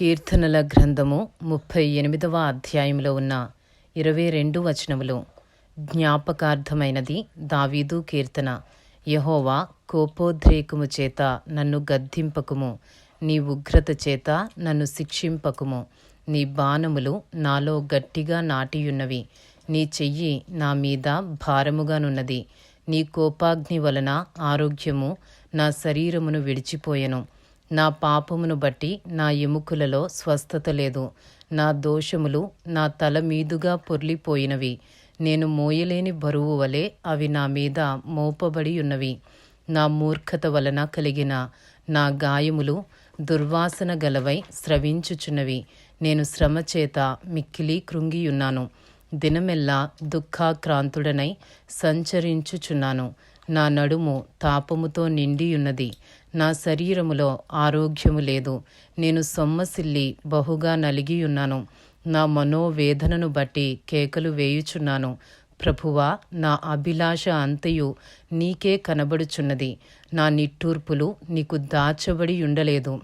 కీర్తనల గ్రంథము ముప్పై ఎనిమిదవ అధ్యాయంలో ఉన్న ఇరవై రెండు వచనములు. జ్ఞాపకార్థమైనది దావీదు కీర్తన. యహోవా కోపోద్రేకము చేత నన్ను గద్దింపకుము. నీ ఉగ్రత చేత నన్ను శిక్షింపకుము. నీ బాణములు నాలో గట్టిగా నాటియున్నవి. నీ చెయ్యి నా మీద భారముగానున్నది. నీ కోపాగ్ని వలన ఆరోగ్యము నా శరీరమును విడిచిపోయెను. నా పాపమును బట్టి నా ఎముకలలో స్వస్థత లేదు. నా దోషములు నా తల మీదుగా పొర్లిపోయినవి. నేను మోయలేని బరువు వలె అవి నా మీద మోపబడి ఉన్నవి. నా మూర్ఖత వలన కలిగిన నా గాయములు దుర్వాసన గలవై స్రవించుచున్నవి. నేను శ్రమ చేత మిక్కిలి కృంగియున్నాను. దినమెల్లా దుఃఖాక్రాంతుడనై సంచరించుచున్నాను. నా నడుము తాపముతో నిండియున్నది. నా శరీరములో ఆరోగ్యము లేదు. నేను సొమ్మసిల్లి బహుగా నలిగియున్నాను. నా మనోవేదనను బట్టి కేకలు వేయుచున్నాను. ప్రభువా నా అభిలాష అంతయు నీకే కనబడుచున్నది. నా నిట్టూర్పులు నీకు దాచబడి ఉండలేదు.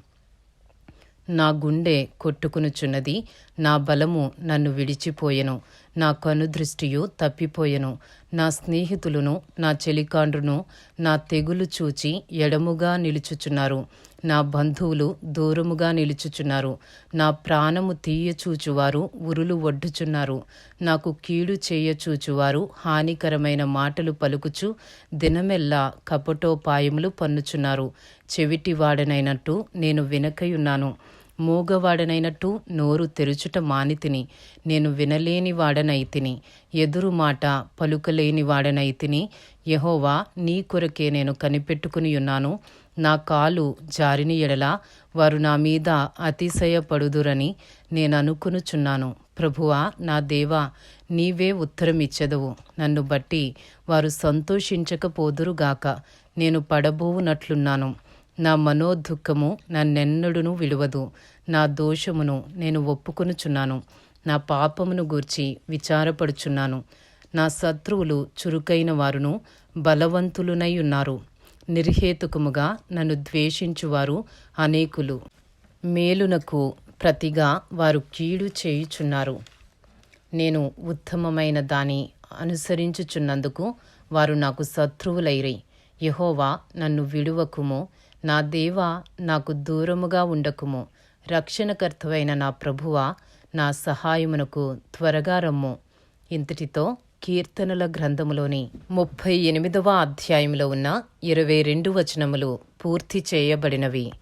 నా గుండె కొట్టుకునుచున్నది. నా బలము నన్ను విడిచిపోయెను. నా కనుదృష్టియు తప్పిపోయెను. నా స్నేహితులను నా చెలికాండ్రును నా తెగులు చూచి ఎడముగా నిలుచుచున్నారు. నా బంధువులు దూరముగా నిలుచుచున్నారు. నా ప్రాణము తీయచూచువారు ఉరులు ఒడ్డుచున్నారు. నాకు కీడు చేయచూచువారు హానికరమైన మాటలు పలుకుచు దినమెల్లా కపటోపాయములు పన్నుచున్నారు. చెవిటివాడనైనట్టు నేను వినకయున్నాను. మూగవాడనైనట్టు నోరు తెరుచుట మానితిని. నేను వినలేని వాడనైతిని ఎదురు మాట పలుకలేని వాడనైతిని యహోవా నీ కొరకే నేను కనిపెట్టుకుని ఉన్నాను నా కాలు జారిని ఎడల వారు నా మీద అతిశయపడుదురని నేను అనుకునుచున్నాను ప్రభువా నా దేవా నీవే ఉత్తరమిచ్చెదవు. నన్ను బట్టి వారు సంతోషించకపోదురుగాక నేను పడబోవునట్లున్నాను. నా మనోదుఖము నన్నెన్నడును విలువదు. నా దోషమును నేను ఒప్పుకొనుచున్నాను. నా పాపమును గూర్చి విచారపడుచున్నాను. నా శత్రువులు చురుకైన వారును బలవంతులునై ఉన్నారు నిర్హేతుకముగా నన్ను ద్వేషించువారు అనేకులు. మేలునకు ప్రతిగా వారు కీడు చేయుచున్నారు. నేను ఉత్తమమైన దాని అనుసరించుచున్నందుకు వారు నాకు శత్రువులైరై. యహోవా నన్ను విడువకుము. నా దేవా నాకు దూరముగా ఉండకుము. రక్షణకర్తవైన నా ప్రభువా నా సహాయమునకు త్వరగా రమ్ము. ఇంతటితో కీర్తనల గ్రంథములోని ముప్పై ఎనిమిదవ అధ్యాయంలో ఉన్న ఇరవై రెండు వచనములు పూర్తి చేయబడినవి.